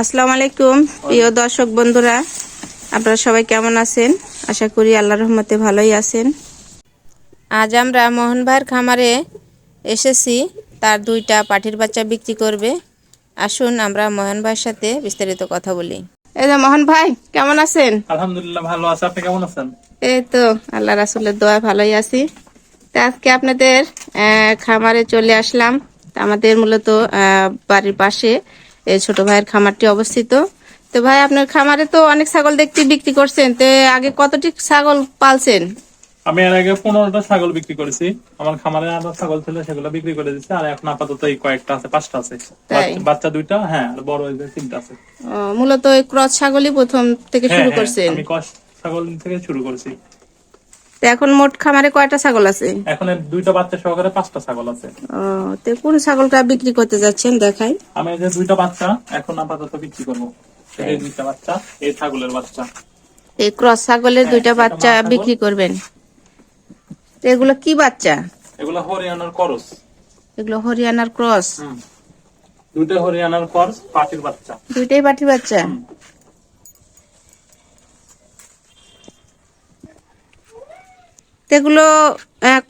আসসালামু আলাইকুম। প্রিয় দর্শক বন্ধুরা আপনারা সবাই কেমন আছেন? আশা করি আল্লাহর রহমতে ভালোই আছেন। আজ আমরা মোহন ভাইয়ের খামারে এসেছি। তার দুইটা পাঠির বাচ্চা বিক্রি করবে। আসুন আমরা মোহন ভাইয়ের সাথে বিস্তারিত কথা বলি। এই যে মোহন ভাই কেমন আছেন? আলহামদুলিল্লাহ ভালো আছে। আপনি কেমন আছেন? এই তো আল্লাহ রাসুলের দোয়া ভালোই আছি। তা আজকে আপনাদের আহ, খামারে চলে আসলাম। আমাদের মূলত আহ, বাড়ির পাশে এই ছোট ভাইয়ের খামারটি অবস্থিত। তো ভাই আপনার খামারে তো অনেক ছাগল দেখতে বিক্রি করছেন। তো আগে কতটি ছাগল পালছেন? আমি এর আগে পনেরোটা ছাগল বিক্রি করেছি। আমার খামারে আরও ছাগল ছিল সেগুলো বিক্রি করে দিচ্ছি আর এখন আপাতত এই কয়েকটা আছে পাঁচটা আছে। বাচ্চা- দুইটা হ্যাঁ আর বড় তিনটা আছে। মূলত ক্রস ছাগলই প্রথম থেকে হ্যাঁ, শুরু হ্যাঁ, করছেন? আমি কষ ছাগল থেকে শুরু করেছি। তো এখন মোট খামারে কয়টা ছাগল আছে? এখন দুইটা বাচ্চা সহকারে পাঁচটা ছাগল আছে। ও, তো কোন ছাগলটা বিক্রি করতে যাচ্ছেন? দেখাই। আমি যে দুইটা বাচ্চা এখন আপাতত বিক্রি করব। এই দুইটা বাচ্চা এই ছাগলের বাচ্চা। এই ক্রস ছাগলের হ্যাঁ, দুইটা বাচ্চা বিক্রি করবেন। তো এগুলো কি বাচ্চা? এগুলো হরিয়ানার ক্রস। এগুলো হরিয়ানার ক্রস। দুইটা হরিয়ানার করস পাটির বাচ্চা। দুইটাই বাটির বাচ্চা হুম। তো এগুলো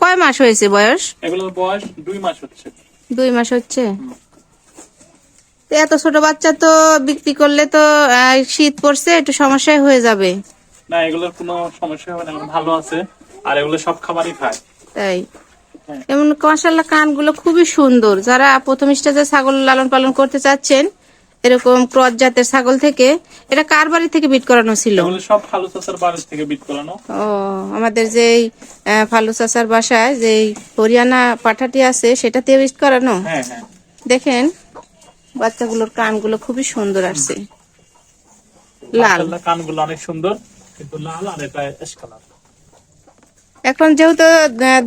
কয় মাস হয়েছে বয়স? এগুলোর বয়স দুই মাস হচ্ছে। দুই মাস হচ্ছে? এত ছোট বাচ্চা তো বিক্রি করলে তো শীত পড়ছে একটু সমস্যায় হয়ে যাবে। না এগুলোর কোনো সমস্যা হবে না ভালো আছে আর এগুলো সব খাবারই খায়। তাই? হ্যাঁ। এমন মাসাল্লাহ কানগুলো খুবই সুন্দর। যারা প্রথম স্টেজে ছাগল লালন পালন করতে চাচ্ছেন এরকম ক্রস জাতের ছাগল থেকে এটা কার বাড়ি থেকে বিট করানো ছিল? সব চাষার বাড়ি থেকে বিট করানো। ও আমাদের যেই আহ, ফালু চাচার বাসায় যেই হরিয়ানা পাঠাটি আছে সেটাতে বিট করানো? হ্যাঁ হ্যাঁ। দেখেন বাচ্চাগুলোর কানগুলো খুবই সুন্দর আসছে। লাল। কানগুলো অনেক সুন্দর কিন্তু লাল আর এটা কালার এখন যেহেতু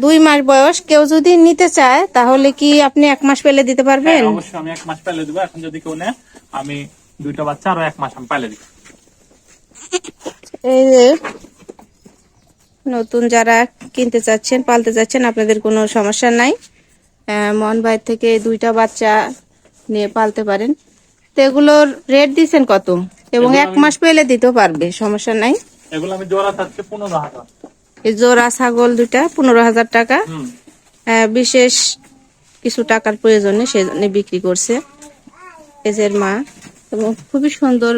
দুই মাস বয়স কেউ যদি নিতে চায় তাহলে কি আপনি এক মাস পেলে দিতে পারবেন? হ্যাঁ, অবশ্যই আমি এক মাস পাইলে দিব। এখন যদি কেউ নেয় আমি দুইটা বাচ্চা আরও এক মাস আমি পাইলে দিব। এই যে নতুন যারা কিনতে চাচ্ছেন পালতে চাচ্ছেন আপনাদের কোনো সমস্যা নাই। মন ভাই থেকে দুইটা বাচ্চা নিয়ে পালতে পারেন। তো এগুলোর রেট দিচ্ছেন কত? এবং এক মাস পেলে দিতেও পারবে সমস্যা নাই। এগুলো আমি জোড়া চাচ্ছি পনেরো হাজার। জোড়া ছাগল দুইটা পনেরো হাজার টাকা। আহ, বিশেষ কিছু টাকার প্রয়োজনে সেজন্য বিক্রি করছে। এজের মা এবং খুবই সুন্দর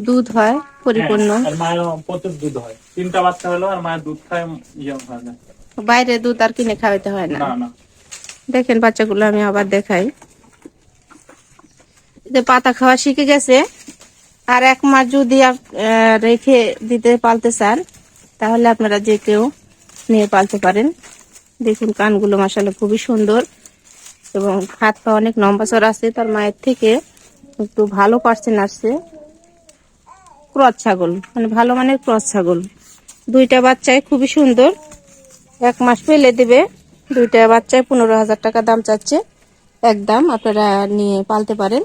দুধ হয় পরিপূর্ণ। হ্যাঁ, আর মায়ের প্রচুর দুধ হয়। তিনটা বাচ্চা হলো আর মায়ের দুধ খায় ইয়ে হয় বাইরে দুধ আর কিনে খাওয়াতে হয় না। দেখেন বাচ্চাগুলো আমি আবার দেখাই। যে পাতা খাওয়া শিখে গেছে। আর এক মাস যদি রেখে দিতে পালতে চান তাহলে আপনারা যে কেউ নিয়ে পালতে পারেন। দেখুন, কানগুলো মাসালে খুবই সুন্দর এবং হাত পা অনেক লম্বা চড়া আছে। তার মায়ের থেকে একটু ভালো পার্সেন্ট আসছে। ক্রস ছাগল মানে ভালো মানের ক্রস ছাগল। দুইটা বাচ্চায় খুবই সুন্দর। এক মাস পেলে দেবে। দুইটা বাচ্চায় পনেরো হাজার টাকা দাম চাচ্ছে। একদম আপনারা নিয়ে পালতে পারেন।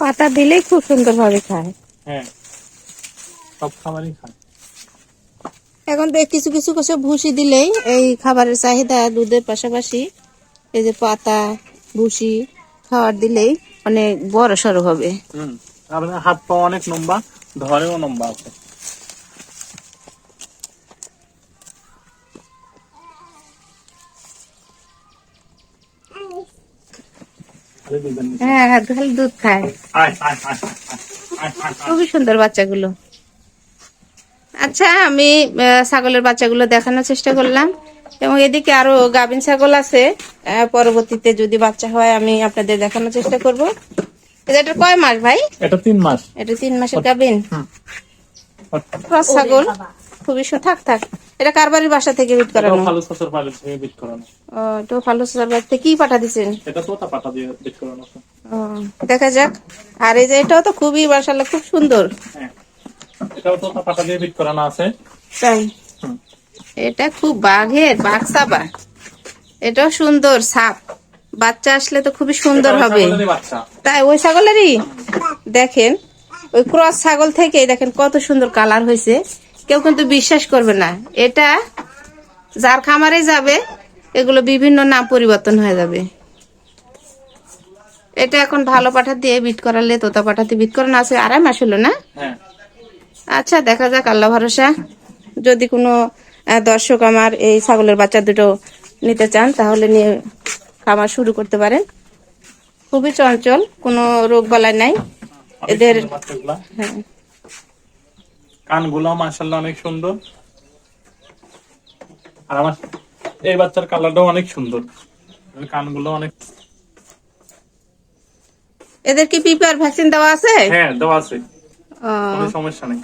পাতা দিলেই খুব সুন্দর ভাবে খায়। হ্যাঁ সব খাবারই খায়। এখন তো কিছু কিছু কিছু ভুসি দিলেই এই খাবারের চাহিদা দুধের পাশাপাশি এই যে পাতা ভুসি খাবার দিলেই অনেক বড় সড়ো হবে। হুম আপনার হাত পা অনেক লম্বা ধরেও লম্বা আছে। হ্যাঁ হ্যাঁ খালি দুধ খায়। খুবই সুন্দর বাচ্চাগুলো। আচ্ছা আমি ছাগলের বাচ্চাগুলো দেখানোর চেষ্টা করলাম। এবং এদিকে আরও গাভিন ছাগল আছে। পরবর্তীতে যদি বাচ্চা হয় আমি আপনাদের দেখানোর চেষ্টা করব। এটা কয় মাস ভাই? এটা তিন মাস। এটা তিন মাসের গাভিন। ক্রস ছাগল। খুবই থাক থাক। এটা কারবারির বাসা থেকে বিট করানো? ভালো শ্বশুর বাড়ি থেকে বিট করানো। ও তো ভালো স্যার বাড়িতে কি পাঠা দিচ্ছেন এটা তোতা পাতা দিয়ে বিট করানো ও দেখা যাক। আর এই যে এটাও তো খুবই মাসাল্লাহ খুব সুন্দর। হ্যাঁ। এটাও তোতা পাতা দিয়ে বিট করানো আছে। তাই? এটা খুব বাঘের বাঘ সাবা। এটাও সুন্দর সাপ। বাচ্চা আসলে তো খুবই সুন্দর হবে। তাই ওই ছাগলেরই? দেখেন ওই ক্রস ছাগল থেকে দেখেন কত সুন্দর কালার হয়েছে। কেউ কিন্তু বিশ্বাস করবে না। এটা যার খামারে যাবে এগুলো বিভিন্ন নাম পরিবর্তন হয়ে যাবে। এটা এখন ভালো পাঠা দিয়ে বিট করালে তোতা পাঠাতে বিট করানো আছে। আড়াই মাস হলো না? হ্যাঁ। আচ্ছা দেখা যাক আল্লাহ ভরসা। যদি কোনো দর্শক আমার এই ছাগলের বাচ্চা দুটো নিতে চান তাহলে নিয়ে খামার শুরু করতে পারেন। খুবই চঞ্চল কোনো রোগ বালাই নাই। এদের হ্যাঁ। কানগুলো মাশাল্লাহ অনেক সুন্দর। আর আমার এই বাচ্চার কালারটাও অনেক সুন্দর। কানগুলো অনেক এদের কি পিপার ভ্যাকসিন দেওয়া আছে? হ্যাঁ দেওয়া আছে। কোনো সমস্যা নেই।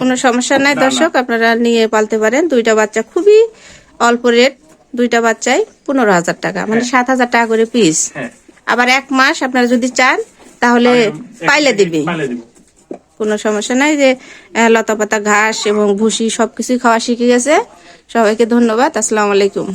কোনো সমস্যা নাই না, না। দর্শক আপনারা নিয়ে পালতে পারেন। দুইটা বাচ্চা খুবই অল্প রেট দুইটা বাচ্চায় পনেরো হাজার টাকা মানে সাত হাজার টাকা করে পিস। হ্যাঁ। আবার এক মাস আপনারা যদি চান তাহলে পাইলে দিবে। কোনো সমস্যা নাই যে লতাপাতা, ঘাস এবং ভুসি সবকিছুই খাওয়া শিখে গেছে। সবাইকে ধন্যবাদ, আসসালামু আলাইকুম।